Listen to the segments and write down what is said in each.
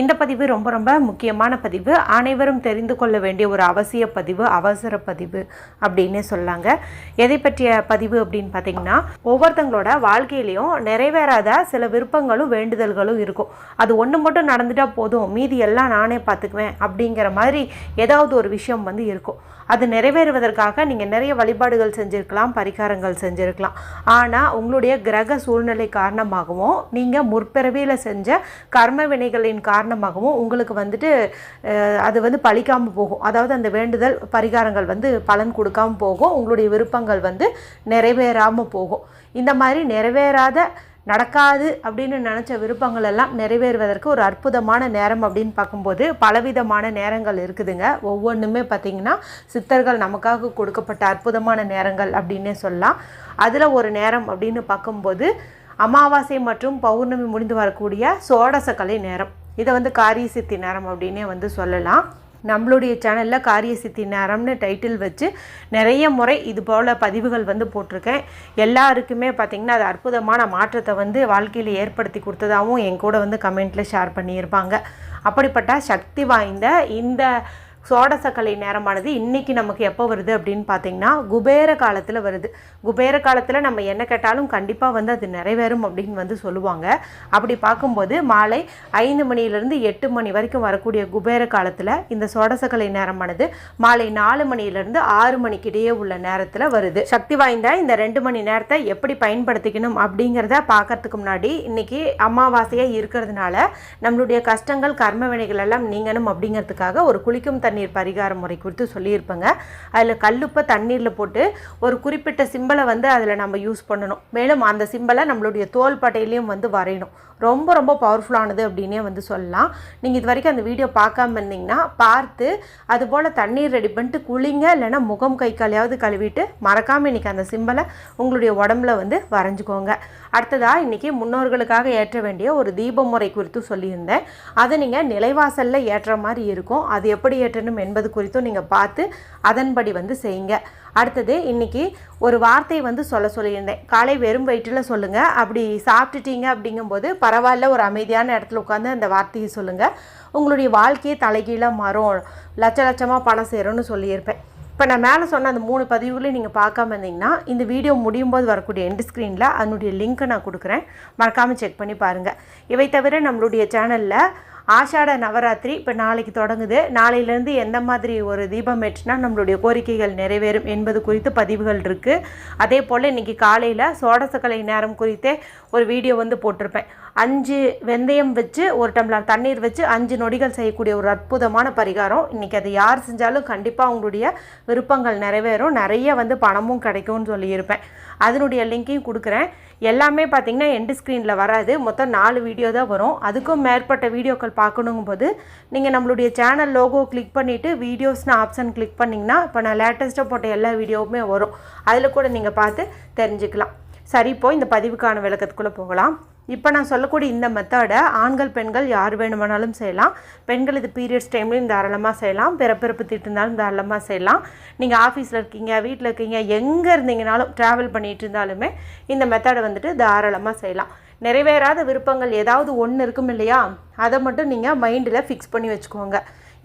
இந்த பதிவு ரொம்ப ரொம்ப முக்கியமான பதிவு. அனைவரும் தெரிந்து கொள்ள வேண்டிய ஒரு அவசிய பதிவு அவசர பதிவு அப்படின்னே சொல்லாங்க. எதை பற்றிய பதிவு அப்படின்னு பார்த்தீங்கன்னா ஒவ்வொருத்தங்களோட வாழ்க்கையிலையும் நிறைவேறாத சில விருப்பங்களும் வேண்டுதல்களும் இருக்கும். அது ஒன்று மட்டும் நடந்துட்டால் போதும். மீதி எல்லாம் நானே பார்த்துக்குவேன் அப்படிங்கிற மாதிரி ஏதாவது ஒரு விஷயம் வந்து இருக்கும். அது நிறைவேறுவதற்காக நீங்கள் நிறைய வழிபாடுகள் செஞ்சுருக்கலாம் பரிகாரங்கள் செஞ்சுருக்கலாம். ஆனால் உங்களுடைய கிரக சூழ்நிலை காரணமாகவும் நீங்கள் முற்பிறவியில் செஞ்ச கர்ம வினைகளின் காரணம் காரணமாகவும் உங்களுக்கு வந்துட்டு அது வந்து பழிக்காமல் போகும். அதாவது அந்த வேண்டுதல் பரிகாரங்கள் வந்து பலன் கொடுக்காம போகும். உங்களுடைய விருப்பங்கள் வந்து நிறைவேறாமல் போகும். இந்த மாதிரி நிறைவேறாத நடக்காது அப்படின்னு நினச்ச விருப்பங்கள் எல்லாம் நிறைவேறுவதற்கு ஒரு அற்புதமான நேரம் அப்படின்னு பார்க்கும்போது பலவிதமான நேரங்கள் இருக்குதுங்க. ஒவ்வொன்றுமே பார்த்திங்கன்னா சித்தர்கள் நமக்காக கொடுக்கப்பட்ட அற்புதமான நேரங்கள் அப்படின்னே சொல்லலாம். அதில் ஒரு நேரம் அப்படின்னு பார்க்கும்போது அமாவாசை மற்றும் பௌர்ணமி முடிந்து வரக்கூடிய சோடசக்கலை நேரம். இதை வந்து காரிய சித்தி நேரம் அப்படின்னே வந்து சொல்லலாம். நம்மளுடைய சேனலில் காரிய சித்தி நேரம்னு டைட்டில் வச்சு நிறைய முறை இது போல் பதிவுகள் வந்து போட்டிருக்கேன். எல்லாருக்குமே பார்த்திங்கன்னா அது அற்புதமான மாற்றத்தை வந்து வாழ்க்கையில் ஏற்படுத்தி கொடுத்ததாகவும் என் கூட வந்து கமெண்ட்டில் ஷேர் பண்ணியிருப்பாங்க. அப்படிப்பட்ட சக்தி வாய்ந்த இந்த சோடசக்கலை நேரமானது இன்றைக்கி நமக்கு எப்போ வருது அப்படின்னு பார்த்தீங்கன்னா குபேர காலத்தில் வருது. குபேர காலத்தில் நம்ம என்ன கேட்டாலும் கண்டிப்பாக வந்து அது நிறைவேறும் அப்படின்னு வந்து சொல்லுவாங்க. அப்படி பார்க்கும்போது மாலை ஐந்து மணியிலிருந்து எட்டு மணி வரைக்கும் வரக்கூடிய குபேர காலத்தில் இந்த சோடசக்கலை நேரமானது மாலை நாலு மணியிலிருந்து ஆறு மணிக்கிடையே உள்ள நேரத்தில் வருது. சக்தி வாய்ந்த இந்த ரெண்டு மணி நேரத்தை எப்படி பயன்படுத்திக்கணும் அப்படிங்கிறத பார்க்கறதுக்கு முன்னாடி இன்னைக்கு அமாவாசையாக இருக்கிறதுனால நம்மளுடைய கஷ்டங்கள் கர்ம வினைகள் எல்லாம் நீங்கணும் அப்படிங்கிறதுக்காக ஒரு குளிக்கும் தண்ணி தண்ணீர் பரிகார முறை குறித்து சொல்லியிருப்பேங்க. அதில் கல்லுப்பை தண்ணீரில் போட்டு ஒரு குறிப்பிட்ட சிம்பலை வந்து அதில் நம்ம யூஸ் பண்ணணும். மேலும் அந்த சிம்பலை நம்மளுடைய தோல் பட்டையிலையும் வந்து வரையணும். ரொம்ப ரொம்ப பவர்ஃபுல்லானது அப்படின்னே வந்து சொல்லலாம். நீங்கள் இது வரைக்கும் அந்த வீடியோ பார்க்காம இருந்தீங்கன்னா பார்த்து அதுபோல் தண்ணீர் ரெடி பண்ணிட்டு குளிங்க. இல்லைன்னா முகம் கை காலையாவது கழுவிட்டு மறக்காமல் இன்றைக்கி அந்த சிம்பலை உங்களுடைய உடம்புல வந்து வரைஞ்சிக்கோங்க. அடுத்ததாக இன்றைக்கி முன்னோர்களுக்காக ஏற்ற வேண்டிய ஒரு தீப முறை குறித்து சொல்லியிருந்தேன். அதை நீங்கள் நிலைவாசலில் ஏற்ற மாதிரி இருக்கும். அது எப்படி ஏற்றணும் என்பது குறித்தும் நீங்கள் பார்த்து அதன்படி வந்து செய்யுங்க. அடுத்தது இன்னைக்கு ஒரு வார்த்தை வந்து சொல்ல சொல்லியிருந்தேன். காலை வெறும் வயிற்றில் சொல்லுங்கள் அப்படி சாப்பிட்டுட்டீங்க அப்படிங்கும்போது பரவாயில்ல ஒரு அமைதியான இடத்துல உட்காந்து அந்த வார்த்தையை சொல்லுங்கள் உங்களுடைய வாழ்க்கையே தலைகீழாக மாறும். லட்ச லட்சமாக பணம் சேரும்னு சொல்லியிருப்பேன். இப்போ நான் மேலே சொன்ன அந்த மூணு பதிவுகளையும் நீங்கள் பார்க்காம இருந்தீங்கன்னா இந்த வீடியோ முடியும் போது வரக்கூடிய எண்டு ஸ்க்ரீனில் அதனுடைய லிங்க்கை நான் கொடுக்குறேன். மறக்காமல் செக் பண்ணி பாருங்கள் இவை தவிர நம்மளுடைய சேனலில் ஆஷாட நவராத்திரி இப்போ நாளைக்கு தொடங்குது. நாளையிலேருந்து எந்த மாதிரி ஒரு தீபம் ஏற்றினா நம்மளுடைய கோரிக்கைகள் நிறைவேறும் என்பது குறித்து பதிவுகள் இருக்குது அதே போல் இன்றைக்கி காலையில் சோடசக்கலை நேரம் குறித்தே ஒரு வீடியோ வந்து போட்டிருப்பேன். அஞ்சு வெந்தயம் வச்சு ஒரு டம்ளர் தண்ணீர் வச்சு அஞ்சு நொடிகள் செய்யக்கூடிய ஒரு அற்புதமான பரிகாரம். இன்றைக்கி அது யார் செஞ்சாலும் கண்டிப்பாக அவங்களுடைய விருப்பங்கள் நிறைவேறும். நிறைய வந்து பணமும் கிடைக்கும்னு சொல்லியிருப்பேன். அதனுடைய லிங்க்கையும் கொடுக்குறேன். எல்லாமே பார்த்தீங்கன்னா எண்டு ஸ்க்ரீனில் வராது. மொத்தம் நாலு வீடியோ தான் வரும். அதுக்கும் மேற்பட்ட வீடியோக்கள் பார்க்கணுங்கும் போது நீங்கள் நம்மளுடைய சேனல் லோகோ கிளிக் பண்ணிவிட்டு வீடியோஸ்னு ஆப்ஷன் கிளிக் பண்ணிங்கன்னா இப்போ நான் லேட்டஸ்ட்டாக போட்ட எல்லா வீடியோவுமே வரும். அதில் கூட நீங்கள் பார்த்து தெரிஞ்சுக்கலாம். சரி இப்போ இந்த பதிவுக்கான விளக்கத்துக்குள்ளே போகலாம். இப்போ நான் சொல்லக்கூடிய இந்த மெத்தடை ஆண்கள் பெண்கள் யார் வேணுமானாலும் செய்யலாம். பெண்கள் இது பீரியட்ஸ் டைம்லையும் தாராளமாக செய்யலாம். பிறப்பிறப்பு திட்டிருந்தாலும் தாராளமாக செய்யலாம். நீங்கள் ஆஃபீஸில் இருக்கீங்க வீட்டில் இருக்கீங்க எங்கே இருந்தீங்கனாலும் ட்ராவல் பண்ணிகிட்டு இருந்தாலுமே இந்த மெத்தடை வந்துட்டு தாராளமாக செய்யலாம். நிறைவேறாத விருப்பங்கள் ஏதாவது ஒன்று இருக்கும் இல்லையா? அதை மட்டும் நீங்கள் மைண்டில் ஃபிக்ஸ் பண்ணி வச்சுக்கோங்க.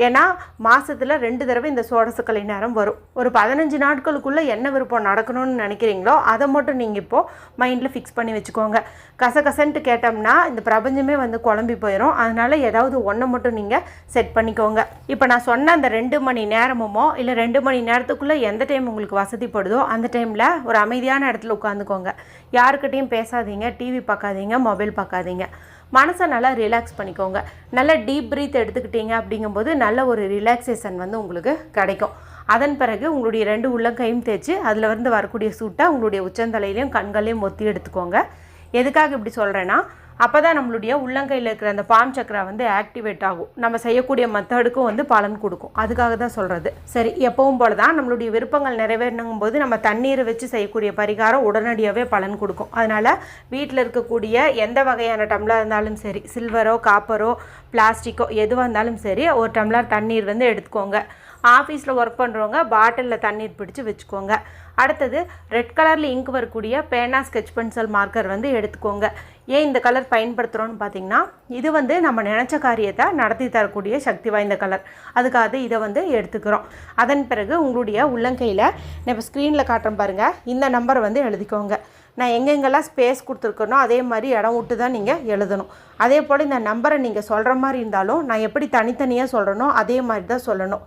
ஏன்னா மாதத்தில் ரெண்டு தடவை இந்த சோடசக்கலை நேரம் வரும். ஒரு பதினஞ்சு நாட்களுக்குள்ளே என்ன விருப்பம் நடக்கணும்னு நினைக்கிறீங்களோ அதை மட்டும் நீங்கள் இப்போது மைண்டில் ஃபிக்ஸ் பண்ணி வச்சுக்கோங்க. கசகசன்ட்டு கேட்டோம்னா இந்த பிரபஞ்சமே வந்து குழம்பி போயிடும் அதனால் ஏதாவது ஒன்றை மட்டும் நீங்கள் செட் பண்ணிக்கோங்க. இப்போ நான் சொன்ன அந்த ரெண்டு மணி நேரமுமோ இல்லை ரெண்டு மணி நேரத்துக்குள்ளே எந்த டைம் உங்களுக்கு வசதிப்படுதோ அந்த டைமில் ஒரு அமைதியான இடத்துல உட்காந்துக்கோங்க. யாருக்கிட்டையும் பேசாதீங்க டிவி பார்க்காதீங்க மொபைல் பார்க்காதீங்க. மனசை நல்லா ரிலாக்ஸ் பண்ணிக்கோங்க. நல்ல டீப் ப்ரீத் எடுத்துக்கிட்டீங்க அப்படிங்கும்போது நல்ல ஒரு ரிலாக்ஸேஷன் வந்து உங்களுக்கு கிடைக்கும். அதன் பிறகு உங்களுடைய ரெண்டு உள்ளங்கையும் தேய்ச்சி அதில் இருந்து வரக்கூடிய சூட்டை உங்களுடைய உச்சந்தலையிலையும் கண்களையும் ஒத்தி எடுத்துக்கோங்க. எதுக்காக இப்படி சொல்கிறேன்னா அப்போ தான் நம்மளுடைய உள்ளங்கையில் இருக்கிற அந்த பாம் சக்கரா வந்து ஆக்டிவேட் ஆகும். நம்ம செய்யக்கூடிய மெத்தடுக்கும் வந்து பலன் கொடுக்கும். அதுக்காக தான் சொல்கிறது சரி எப்பவும் போல தான் நம்மளுடைய விருப்பங்கள் நிறைவேறணுங்கும் போது நம்ம தண்ணீரை வச்சு செய்யக்கூடிய பரிகாரம் உடனடியாகவே பலன் கொடுக்கும். அதனால் வீட்டில் இருக்கக்கூடிய எந்த வகையான டம்ளர் இருந்தாலும் சரி சில்வரோ காப்பரோ பிளாஸ்டிக்கோ எதுவாக இருந்தாலும் சரி ஒரு டம்ளர் தண்ணீர் வந்து எடுத்துக்கோங்க. ஆஃபீஸில் ஒர்க் பண்ணுறவங்க பாட்டிலில் தண்ணீர் பிடிச்சி வச்சுக்கோங்க. அடுத்தது ரெட் கலரில் இங்க் வரக்கூடிய பேனா ஸ்கெட்ச் பென்சில் மார்க்கர் வந்து எடுத்துக்கோங்க. ஏன் இந்த கலர் பயன்படுத்துகிறோன்னு பார்த்தீங்கன்னா இது வந்து நம்ம நினச்ச காரியத்தை நடத்தி தரக்கூடிய சக்தி வாய்ந்த கலர். அதுக்காக இதை வந்து எடுத்துக்கிறோம். அதன் பிறகு உங்களுடைய உள்ளங்கையில் நான் இப்போ ஸ்க்ரீனில் காட்டுறேன் பாருங்கள் இந்த நம்பரை வந்து எழுதிக்கோங்க. நான் எங்கெங்கெல்லாம் ஸ்பேஸ் கொடுத்துருக்கனோ அதே மாதிரி இடம் விட்டு தான் நீங்கள் எழுதணும். அதே போல் இந்த நம்பரை நீங்கள் சொல்கிற மாதிரி இருந்தாலும் நான் எப்படி தனித்தனியாக சொல்கிறேனோ அதே மாதிரி தான் சொல்லணும்.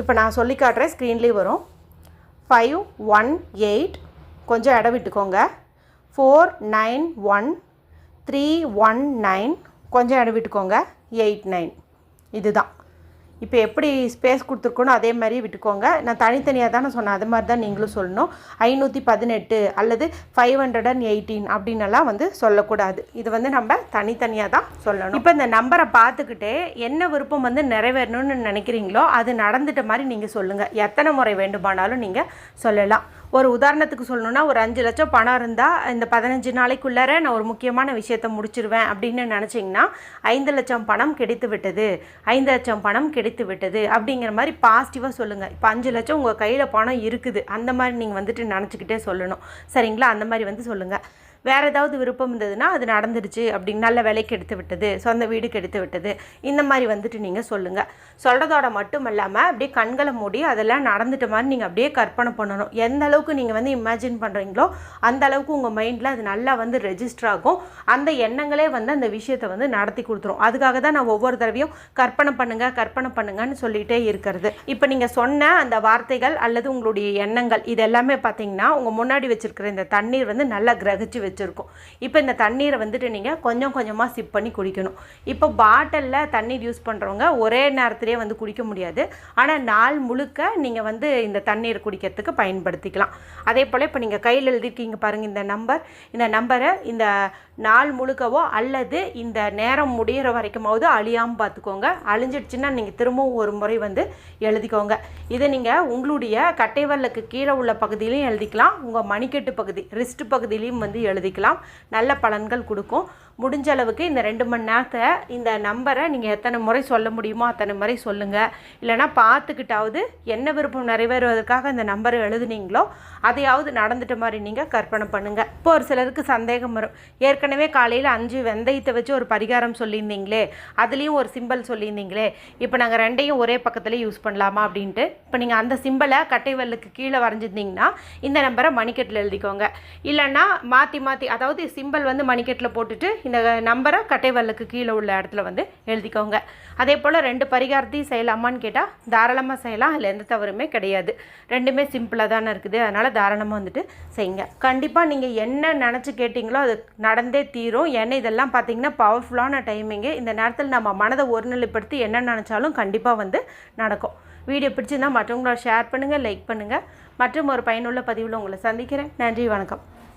இப்போ நான் சொல்லி காட்டுறேன் ஸ்க்ரீன்லேயே வரும். ஃபைவ் ஒன் எயிட் கொஞ்சம் இடம் விட்டுக்கோங்க. Four nine one three one nine கொஞ்சம் இடம் விட்டுக்கோங்க. எயிட் நைன் இதுதான். இப்போ எப்படி ஸ்பேஸ் கொடுத்துருக்கணும் அதே மாதிரி விட்டுக்கோங்க. நான் தனித்தனியாக தானே சொன்னேன். அது மாதிரி தான் நீங்களும் சொல்லணும். ஐநூற்றி பதினெட்டு அல்லது ஃபைவ் ஹண்ட்ரட் அண்ட் எயிட்டீன் அப்படின்னலாம் வந்து சொல்லக்கூடாது. இது வந்து நம்ம தனித்தனியாக தான் சொல்லணும். இப்போ இந்த நம்பரை பார்த்துக்கிட்டே என்ன விருப்பம் வந்து நிறைவேறணும்னு நினைக்கிறீங்களோ அது நடந்துட்ட மாதிரி நீங்கள் சொல்லுங்கள் எத்தனை முறை வேண்டுமானாலும் நீங்கள் சொல்லலாம். ஒரு உதாரணத்துக்கு சொல்லணுன்னா ஒரு அஞ்சு லட்சம் பணம் இருந்தால் இந்த பதினஞ்சு நாளைக்குள்ளார நான் ஒரு முக்கியமான விஷயத்தை முடிச்சிருவேன் அப்படின்னு நினச்சிங்கன்னா ஐந்து லட்சம் பணம் கிடைத்து விட்டது. ஐந்து லட்சம் பணம் கிடைத்து விட்டது. அப்படிங்கிற மாதிரி பாசிட்டிவாக சொல்லுங்கள் இப்போ அஞ்சு லட்சம் உங்கள் கையில் பணம் இருக்குது. அந்த மாதிரி நீங்கள் வந்துட்டு நினச்சிக்கிட்டே சொல்லணும். சரிங்களா? அந்த மாதிரி வந்து சொல்லுங்கள் வேறு ஏதாவது விருப்பம் இருந்ததுன்னா அது நடந்துடுச்சு அப்படின்னு நல்ல வேலைக்கு எடுத்து விட்டது சொந்த வீடு கெடுத்து விட்டது. இந்த மாதிரி வந்துட்டு நீங்கள் சொல்லுங்கள் சொல்கிறதோட மட்டும் இல்லாமல் அப்படியே கண்களை மூடி அதெல்லாம் நடந்துட்ட மாதிரி நீங்கள் அப்படியே கற்பனை பண்ணணும். எந்த அளவுக்கு நீங்கள் வந்து இமேஜின் பண்ணுறீங்களோ அந்த அளவுக்கு உங்கள் மைண்டில் அது நல்லா வந்து ரெஜிஸ்டர் ஆகும். அந்த எண்ணங்களே வந்து அந்த விஷயத்தை வந்து நடத்தி கொடுத்துரும். அதுக்காக தான் நான் ஒவ்வொரு தடவையும் கற்பனை பண்ணுங்கள் கற்பனை பண்ணுங்கன்னு சொல்லிகிட்டே இருக்கிறது. இப்போ நீங்கள் சொன்ன அந்த வார்த்தைகள் அல்லது உங்களுடைய எண்ணங்கள் இது எல்லாமே பார்த்தீங்கன்னா உங்கள் முன்னாடி வச்சுருக்கிற இந்த தண்ணீர் வந்து நல்லா கிரகிச்சு வச்சு வச்சுருக்கும் இப்போ இந்த தண்ணீரை வந்துட்டு நீங்கள் கொஞ்சம் கொஞ்சமாக சிப் பண்ணி குடிக்கணும். இப்போ பாட்டிலில் தண்ணீர் யூஸ் பண்ணுறவங்க ஒரே நேரத்திலே வந்து குடிக்க முடியாது. ஆனால் நாள் முழுக்க நீங்கள் வந்து இந்த தண்ணீர் குடிக்கிறதுக்கு பயன்படுத்திக்கலாம். அதே போல் இப்போ நீங்கள் கையில் எழுதிருக்கீங்க பாருங்கள் இந்த நம்பர் இந்த நம்பரை இந்த நாள் முழுக்கவோ அல்லது இந்த நேரம் முடிகிற வரைக்குமாவது அழியாமல் பார்த்துக்கோங்க அழிஞ்சிடுச்சுன்னா நீங்கள் திரும்பவும் ஒரு முறை வந்து எழுதிக்கோங்க. இதை நீங்கள் உங்களுடைய கட்டைவல்லுக்கு கீழே உள்ள பகுதியிலையும் எழுதிக்கலாம். உங்கள் மணிக்கட்டு பகுதி ரிஸ்ட் பகுதியிலையும் வந்து எழுதிக்கலாம். நல்ல பலன்கள் கொடுக்கும். முடிஞ்ச அளவுக்கு இந்த ரெண்டு மணி நேரத்தை இந்த நம்பரை நீங்கள் எத்தனை முறை சொல்ல முடியுமோ அத்தனை முறை சொல்லுங்கள் இல்லைனா பார்த்துக்கிட்டாவது என்ன விருப்பம் நிறைவேறுவதற்காக இந்த நம்பரை எழுதுனீங்களோ அதையாவது நடந்துட்ட மாதிரி நீங்கள் கற்பனை பண்ணுங்கள் இப்போ ஒரு சிலருக்கு சந்தேகம் வரும். ஏற்கனவே காலையில் அஞ்சு வெந்தயத்தை வச்சு ஒரு பரிகாரம் சொல்லியிருந்தீங்களே அதுலேயும் ஒரு சிம்பல் சொல்லியிருந்தீங்களே இப்போ நாங்கள் ரெண்டையும் ஒரே பக்கத்தில் யூஸ் பண்ணலாமா அப்படின்ட்டு இப்போ நீங்கள் அந்த சிம்பலை கட்டைவல்லுக்கு கீழே வரைஞ்சிருந்தீங்கன்னா இந்த நம்பரை மணிக்கட்டில் எழுதிக்கோங்க. இல்லைன்னா மாற்றி மாற்றி அதாவது சிம்பல் வந்து மணிக்கட்டில் போட்டுட்டு இந்த நம்பரை கட்டைவல்லுக்கு கீழே உள்ள இடத்துல வந்து எழுதிக்கோங்க. அதே போல் ரெண்டு பரிகாரத்தையும் செய்யலாமான்னு கேட்டால் தாராளமாக செய்யலாம். அதில் எந்த தவறுமே கிடையாது. ரெண்டுமே சிம்பிளாக தானே இருக்குது. அதனால் தாராளமாக வந்துட்டு செய்யுங்க. கண்டிப்பாக நீங்கள் என்ன நினச்சி கேட்டிங்களோ அது நடந்தே தீரும். ஏன்னா இதெல்லாம் பார்த்தீங்கன்னா பவர்ஃபுல்லான டைமிங்கு இந்த நேரத்தில் நம்ம மனதை ஒருநிலைப்படுத்தி என்ன நினச்சாலும் கண்டிப்பாக வந்து நடக்கும். வீடியோ பிடிச்சிருந்தால் மற்றவங்களோட ஷேர் பண்ணுங்கள் லைக் பண்ணுங்கள் மற்றும் ஒரு பயனுள்ள பதிவில் உங்களை சந்திக்கிறேன். நன்றி வணக்கம்.